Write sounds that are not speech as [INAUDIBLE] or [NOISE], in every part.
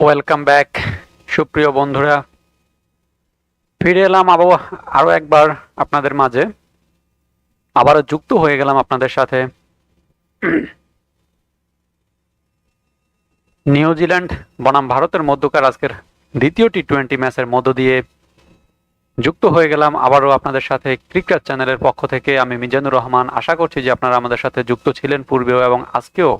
Welcome back সুপ্রিয় বন্ধুরা। ফিরে এলাম আবো আরও একবার আপনাদের মাঝে। আবারও যুক্ত হয়ে গেলাম আপনাদের সাথে। নিউজিল্যান্ড বনাম ভারতের মধ্যকার আজকের দ্বিতীয় টি টোয়েন্টি ম্যাচের মধ্য দিয়ে যুক্ত হয়ে গেলাম আবারও আপনাদের সাথে ক্রিকেট চ্যানেলের পক্ষ থেকে। আমি মিজানুর রহমান। আশা করছি যে আপনারা আমাদের সাথে যুক্ত ছিলেন পূর্বেও এবং আজকেও।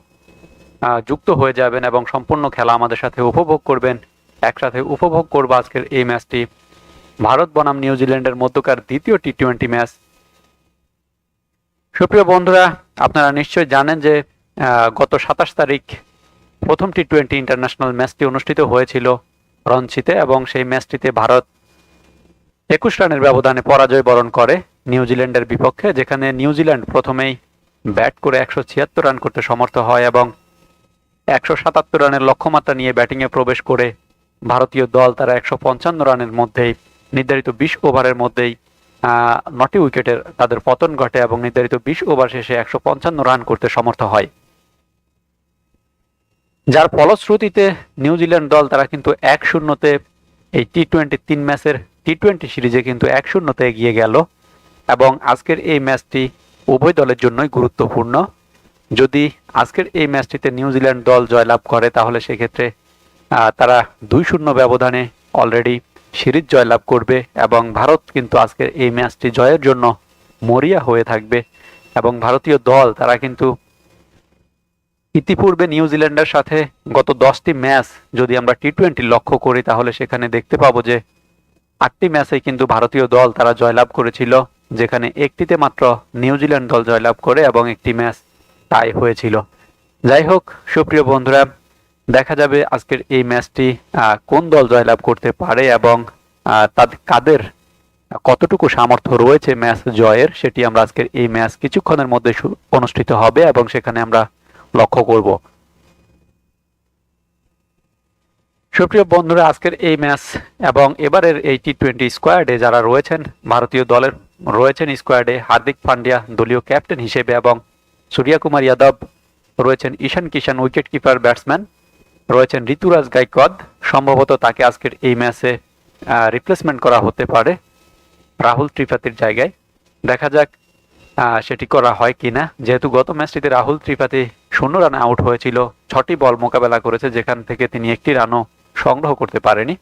যুক্ত হয়ে যাবেন এবং সম্পূর্ণ খেলা আমাদের সাথে উপভোগ করবেন। একসাথে উপভোগ করব আজকের এই ম্যাচটি। ভারত বনাম নিউজিল্যান্ডের মধ্যকার দ্বিতীয় টি টোয়েন্টি ম্যাচ। সুপ্রিয় বন্ধুরা, আপনারা নিশ্চয়ই জানেন যে গত সাতাশ তারিখ প্রথম টি টোয়েন্টি ইন্টারন্যাশনাল ম্যাচটি অনুষ্ঠিত হয়েছিল রঞ্চিতে এবং সেই ম্যাচটিতে ভারত একুশ রানের ব্যবধানে পরাজয় বরণ করে নিউজিল্যান্ডের বিপক্ষে, যেখানে নিউজিল্যান্ড প্রথমেই ব্যাট করে একশো ছিয়াত্তর রান করতে সমর্থ হয় এবং একশো সাতাত্তর রানের লক্ষ্যমাত্রা নিয়ে ব্যাটিংয়ে প্রবেশ করে ভারতীয় দল তারা একশো পঞ্চান্ন রানের মধ্যেই, নির্ধারিত বিশ ওভারের মধ্যেই নটি উইকেটের তাদের পতন ঘটে এবং নির্ধারিত বিশ ওভার শেষে একশো পঞ্চান্ন রান করতে সমর্থ হয়। যার ফলশ্রুতিতে নিউজিল্যান্ড দল তারা কিন্তু এক শূন্যতে এই টি টোয়েন্টি তিন ম্যাচের টি টোয়েন্টি সিরিজে কিন্তু এক শূন্যতে এগিয়ে গেল এবং আজকের এই ম্যাচটি উভয় দলের জন্যই গুরুত্বপূর্ণ। যদি আজকের এই ম্যাচটিতে নিউজিল্যান্ড দল জয়লাভ করে, তাহলে সেক্ষেত্রে তারা দুই শূন্য ব্যবধানে অলরেডি সিরিজ জয়লাভ করবে এবং ভারত কিন্তু আজকের এই ম্যাচটি জয়ের জন্য মরিয়া হয়ে থাকবে এবং ভারতীয় দল, তারা কিন্তু ইতিপূর্বে নিউজিল্যান্ডের সাথে গত দশটি ম্যাচ যদি আমরা টি টোয়েন্টি লক্ষ্য করি, তাহলে সেখানে দেখতে পাবো যে আটটি ম্যাচে কিন্তু ভারতীয় দল তারা জয়লাভ করেছিল, যেখানে একটিতে মাত্র নিউজিল্যান্ড দল জয়লাভ করে এবং একটি ম্যাচ টাই হয়েছিল। যাই হোক, সুপ্রিয় বন্ধুরা, দেখা যাবে আজকের এই ম্যাচটি কোন দল জয়লাভ করতে পারে এবং তাদের কাদের কতটুকু সামর্থ্য রয়েছে ম্যাচ জয়ের, সেটি আমরা আজকের এই ম্যাচ কিছুক্ষণের মধ্যে অনুষ্ঠিত হবে এবং সেখানে আমরা লক্ষ্য করব। সুপ্রিয় বন্ধুরা, আজকের এই ম্যাচ এবং এবারের এই টি টোয়েন্টি স্কোয়াডে যারা রয়েছেন, ভারতীয় দলের রয়েছেন স্কোয়াডে, হার্দিক পান্ডিয়া দলীয় ক্যাপ্টেন হিসেবে এবং সূর্যা কুমার যাদব, রয়েছেন Ishan Kishan wicket keeper batsman রয়েছেন ঋতুরাজ গাইকোয়াদ। সম্ভবত তাকে আজকের এই ম্যাচে রিপ্লেসমেন্ট করা হতে পারে রাহুল ত্রিপাঠীর জায়গায়। দেখা যাক সেটি করা হয় কিনা। যেহেতু গত ম্যাচটিতে রাহুল ত্রিপাঠী শূন্য রানে আউট হয়েছিল, ছটি বল মোকাবেলা করেছে, যেখান থেকে তিনি একটি রানও সংগ্রহ করতে পারেনি।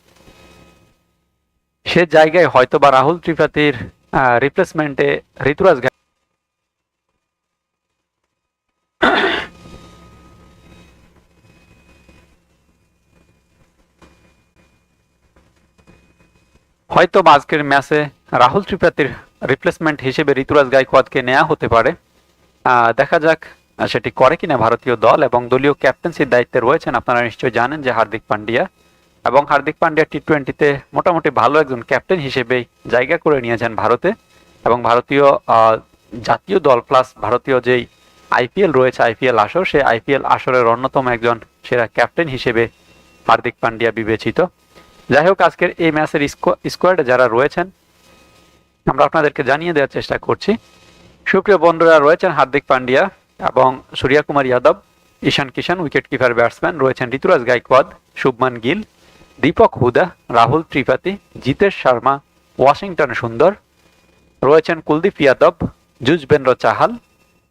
সে জায়গায় হয়তো বা রাহুল ত্রিপাঠীর রিপ্লেসমেন্টে ঋতুরাজ হয়তো আজকের ম্যাচে রাহুল ত্রিপাঠীর রিপ্লেসমেন্ট হিসেবে ঋতুরাজ গাইকোয়াদকে নেওয়া হতে পারে। দেখা যাক সেটি করে কিনা ভারতীয় দল এবং দলীয় ক্যাপ্টেন্সির দায়িত্বে রয়েছেন আপনারা নিশ্চয়ই জানেন যে হার্দিক পান্ডিয়া। এবং হার্দিক পান্ডিয়া টি টোয়েন্টিতে মোটামুটি ভালো একজন ক্যাপ্টেন হিসেবেই জায়গা করে নিয়েছেন ভারতে। এবং ভারতীয় জাতীয় দল প্লাস ভারতীয় যেই আইপিএল রয়েছে আইপিএল আসর, সেই আইপিএল আসরের অন্যতম একজন সেরা ক্যাপ্টেন হিসেবে হার্দিক পান্ডিয়া বিবেচিত। যাই হোক, আজকের এই ম্যাচের স্কোয়াডে যারা রয়েছেন, আমরা আপনাদেরকে জানিয়ে দেওয়ার চেষ্টা করছি। সুপ্রিয় বন্ধুরা, রয়েছেন হার্দিক পান্ডিয়া এবং Surya Kumar Yadav, Ishan Kishan wicket keeper batsman, রয়েছেন ঋতুরাজ গাইকোয়াদ, শুভমান গিল, দীপক হুদা, রাহুল ত্রিপাঠী, জিতেশ শর্মা, ওয়াশিংটন সুন্দর। রয়েছেন কুলদীপ যাদব, যুজবেন্দ্র চাহাল।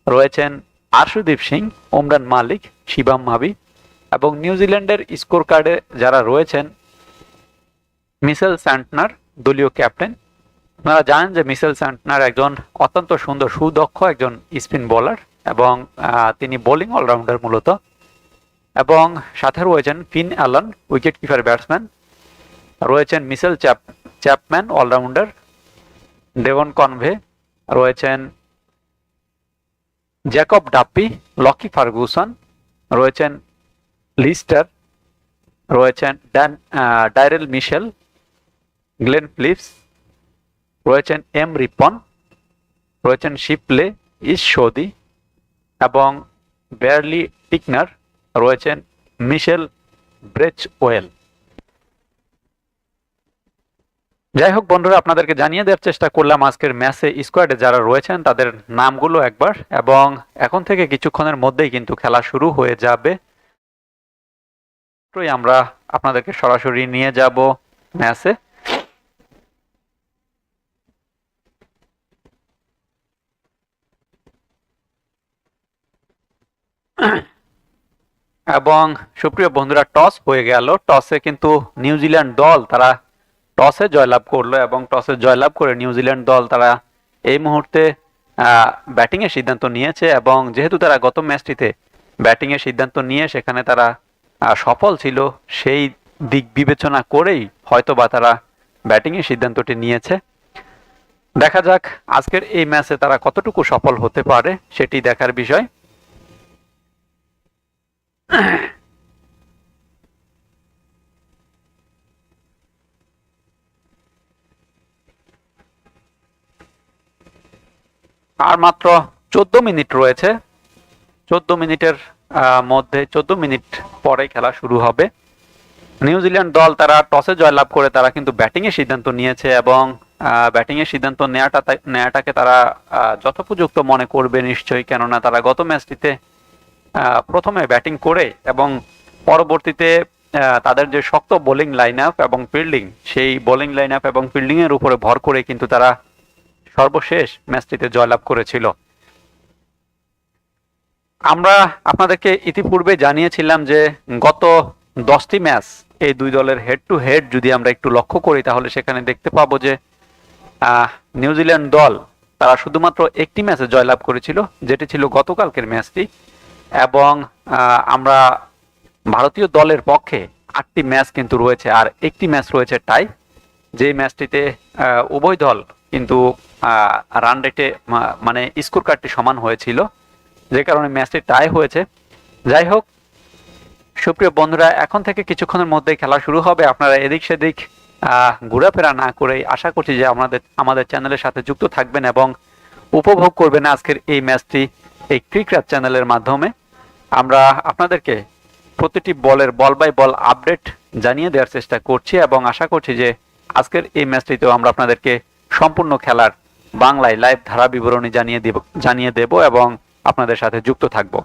রয়েছেন আশুদীপ সিং, ওমরান মালিক, শিবাম মাবি এবং নিউজিল্যান্ডের স্কোর কার্ডে যারা রয়েছেন মিসেল স্যান্টনার দলীয় ক্যাপ্টেন। আপনারা জানেন যে মিসেল স্যান্টনার একজন অত্যন্ত সুন্দর সুদক্ষ একজন স্পিন বোলার এবং তিনি বোলিং অলরাউন্ডার মূলত। এবং সাথে রয়েছেন Finn Allen wicket keeper batsman. রয়েছেন Mitchell Chap Chapman all rounder Devon Conway. রয়েছেন জ্যাকব ডাপ্পি লকি ফার্গুসন। রয়েছেন লিস্টার। রয়েছেন Dan uh, Daryl Mitchell. Glenn Phillips রয়েছেন এম রিপন রয়েছেন শিপলে ইস সৌদি এবং বেয়ারলি টিকনার রয়েছেন মিশেল ব্রেচ ওয়েল যাই হোক বন্ধুরা, আপনাদেরকে জানিয়ে দেওয়ার চেষ্টা করলাম আজকের ম্যাচে স্কোয়াডে যারা রয়েছেন তাদের নামগুলো একবার এবং এখন থেকে কিছুক্ষণের মধ্যেই কিন্তু খেলা শুরু হয়ে যাবে। আমরা আপনাদেরকে সরাসরি নিয়ে যাব ম্যাচে। এবং সুপ্রিয় বন্ধুরা, টস হয়ে গেল। টসে কিন্তু নিউজিল্যান্ড দল তারা টসে জয়লাভ করল এবং টসে জয়লাভ করে নিউজিল্যান্ড দল তারা এই মুহূর্তে ব্যাটিং এর সিদ্ধান্ত নিয়েছে এবং যেহেতু তারা গত ম্যাচটিতে ব্যাটিং এর সিদ্ধান্ত নিয়ে সেখানে তারা সফল ছিল, সেই দিক বিবেচনা করেই হয়তোবা তারা ব্যাটিং এর সিদ্ধান্তটি নিয়েছে। দেখা যাক আজকের এই ম্যাচে তারা কতটুকু সফল হতে পারে, সেটি দেখার বিষয়। [CLEARS THROAT] আর মাত্র চোদ্দ মিনিট রয়েছে। চোদ্দ মিনিটের মধ্যে, চোদ্দ মিনিট পরে খেলা শুরু হবে। নিউজিল্যান্ড দল তারা টসে জয়লাভ করে তারা কিন্তু ব্যাটিং এর সিদ্ধান্ত নিয়েছে এবং ব্যাটিং এর সিদ্ধান্ত নেওয়াটা তাই- নেওয়াটাকে তারা যথোপযুক্ত মনে করবে নিশ্চয়ই। কেননা তারা গত ম্যাচটিতে প্রথমে ব্যাটিং করে এবং পরবর্তীতে তাদের যে শক্ত বোলিং লাইন আপ এবং ফিল্ডিং সেই বোলিং লাইন আপ এবং ফিল্ডিং এর উপরে ভর করে কিন্তু তারা সর্বশেষ ম্যাচটিতে জয়লাভ করেছিল। আমরা আপনাদেরকে ইতিপূর্বে জানিয়েছিলাম যে গত দশটি ম্যাচ এই দুই দলের হেড টু হেড যদি আমরা একটু লক্ষ্য করি, তাহলে সেখানে দেখতে পাবো যে নিউজিল্যান্ড দল তারা শুধুমাত্র একটি ম্যাচে জয়লাভ করেছিল, যেটি ছিল গতকালকের ম্যাচটি এবং আমরা ভারতীয় দলের পক্ষে আটটি ম্যাচ কিন্তু রয়েছে, আর একটি ম্যাচ রয়েছে টাই। যে ম্যাচটিতে উভয় দল কিন্তু রান রেটে মানে স্কোর কার্ডটি সমান হয়েছিল। যে কারণে ম্যাচটি টাই হয়েছে। যাই হোক, সুপ্রিয় বন্ধুরা, এখন থেকে কিছুক্ষণের মধ্যেই খেলা শুরু হবে। আপনারা এদিক সেদিক ঘোরাফেরা না করে আশা করছি যে আমাদের আমাদের চ্যানেলের সাথে যুক্ত থাকবেন এবং উপভোগ করবেন আজকের এই ম্যাচটি। এই ক্রিকেট চ্যানেলের মাধ্যমে আমরা আপনাদেরকে প্রতিটি বলের বল বাই বল আপডেট জানিয়ে দেওয়ার চেষ্টা করছি এবং আশা করছি যে আজকের এই ম্যাচটিতেও আমরা আপনাদেরকে সম্পূর্ণ খেলার বাংলায় লাইভ ধারা বিবরণী জানিয়ে দেব জানিয়ে দেব এবং আপনাদের সাথে যুক্ত থাকব।